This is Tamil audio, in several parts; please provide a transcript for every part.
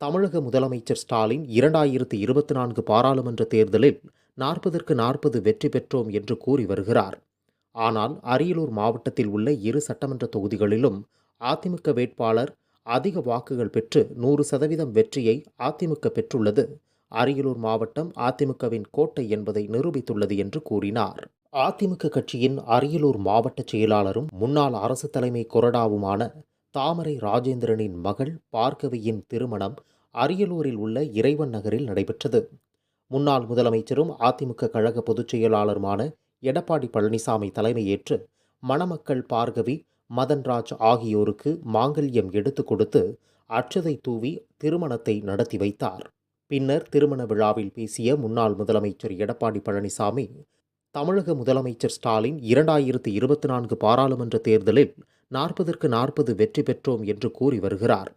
தமிழக முதலமைச்சர் ஸ்டாலின் இரண்டாயிரத்து இருபத்தி நான்கு பாராளுமன்ற தேர்தலில் நாற்பதற்கு நாற்பது வெற்றி பெற்றோம் என்று கூறி வருகிறார். ஆனால் அரியலூர் மாவட்டத்தில் உள்ள இரு சட்டமன்ற தொகுதிகளிலும் அதிமுக வேட்பாளர் அதிக வாக்குகள் பெற்று நூறு சதவீதம் வெற்றியை அதிமுக பெற்றுள்ளது. அரியலூர் மாவட்டம் அதிமுகவின் கோட்டை என்பதை நிரூபித்துள்ளது என்று கூறினார். அதிமுக கட்சியின் அரியலூர் மாவட்ட செயலாளரும் முன்னாள் அரசு தலைமை கொறடாவுமான தாமரை ராஜேந்திரனின் மகள் பார்கவியின் திருமணம் அரியலூரில் உள்ள இறைவன் நகரில் நடைபெற்றது. முன்னாள் முதலமைச்சரும் அதிமுக கழக பொதுச் செயலாளருமான எடப்பாடி பழனிசாமி தலைமையேற்று மணமக்கள் பார்கவி மதன்ராஜ் ஆகியோருக்கு மாங்கல்யம் எடுத்து கொடுத்து அச்சதை தூவி திருமணத்தை நடத்தி வைத்தார். பின்னர் திருமண விழாவில் பேசிய முன்னாள் முதலமைச்சர் எடப்பாடி பழனிசாமி தமிழக முதலமைச்சர் ஸ்டாலின் இரண்டாயிரத்து இருபத்தி நான்கு பாராளுமன்ற தேர்தலில் நாற்பதற்கு நாற்பது வெற்றி பெற்றோம் என்று கூறி வருகிறார்.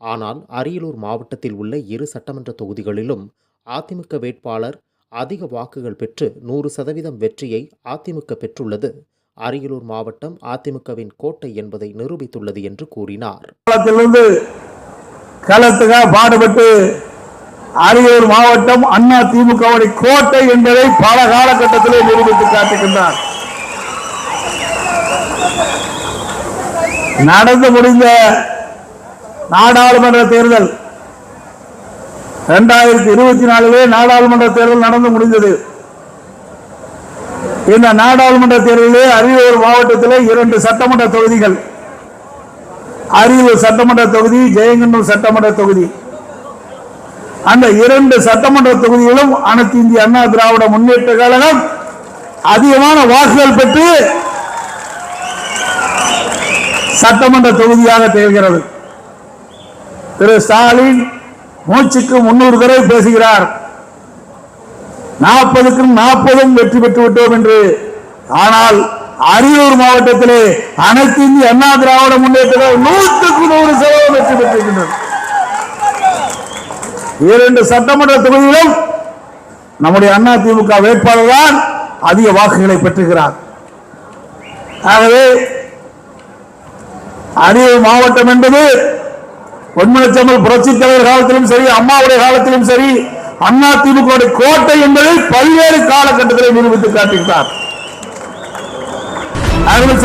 ஆனால் அரியலூர் மாவட்டத்தில் உள்ள இரு சட்டமன்ற தொகுதிகளிலும் அதிமுக வேட்பாளர் அதிக வாக்குகள் பெற்று நூறு சதவீதம் வெற்றியை அதிமுக பெற்றுள்ளது. அரியலூர் மாவட்டம் அதிமுகவின் கோட்டை என்பதை நிரூபித்துள்ளது என்று கூறினார். களத்துக்காக பாடுபட்டு அரியலூர் மாவட்டம் அண்ணா திமுகவுடைய கோட்டை என்பதை பல காலகட்டத்திலே நிரூபித்து காட்டுகின்றார். நடந்து முடிந்த நாடாளுமன்ற தேர்தல் இரண்டாயிரத்தி இருபத்தி நாலிலே நாடாளுமன்ற தேர்தல் நடந்து முடிந்தது. இந்த நாடாளுமன்ற தேர்தலிலே அரியலூர் மாவட்டத்திலே இரண்டு சட்டமன்ற தொகுதிகள். அரியலூர் சட்டமன்ற தொகுதி ஜெயங்கன்னூர் சட்டமன்ற தொகுதி. அந்த இரண்டு சட்டமன்ற தொகுதிகளும் அனைத்து இந்திய அண்ணா திராவிட முன்னேற்ற கழகம் அதிகமான வாக்குகள் பெற்று சட்டமன்ற தொகுதியாக திகழ்கிறது. திரு ஸ்டாலின் மூச்சுக்கு முன்னூறு தடவை பேசுகிறார். நாற்பதுக்கும் நாற்பதும் வெற்றி பெற்று விட்டோம் என்று. ஆனால் அரியலூர் மாவட்டத்திலே அனைத்து இந்திய அண்ணா திராவிட முன்னேற்ற நூற்றுக்கு நூறு சதவீதம் வெற்றி பெற்றிருக்கின்றனர் இரண்டு சட்டமன்ற தொகுதியிலும் நம்முடைய அண்ணா திமுக வேட்பாளர் தான் அதிக வாக்குகளை பெற்றுகிறார். ஆகவே அரியலூர் மாவட்டம் என்பது பொன்மனச்சம்பல் புரட்சி தலைவர் காலத்திலும் சரி அம்மாவுடைய காலத்திலும் சரி அண்ணா திமுக கோட்டை என்பதை பல்வேறு காலகட்டத்தில் நிரூபித்து காட்டுகிறார் அருள்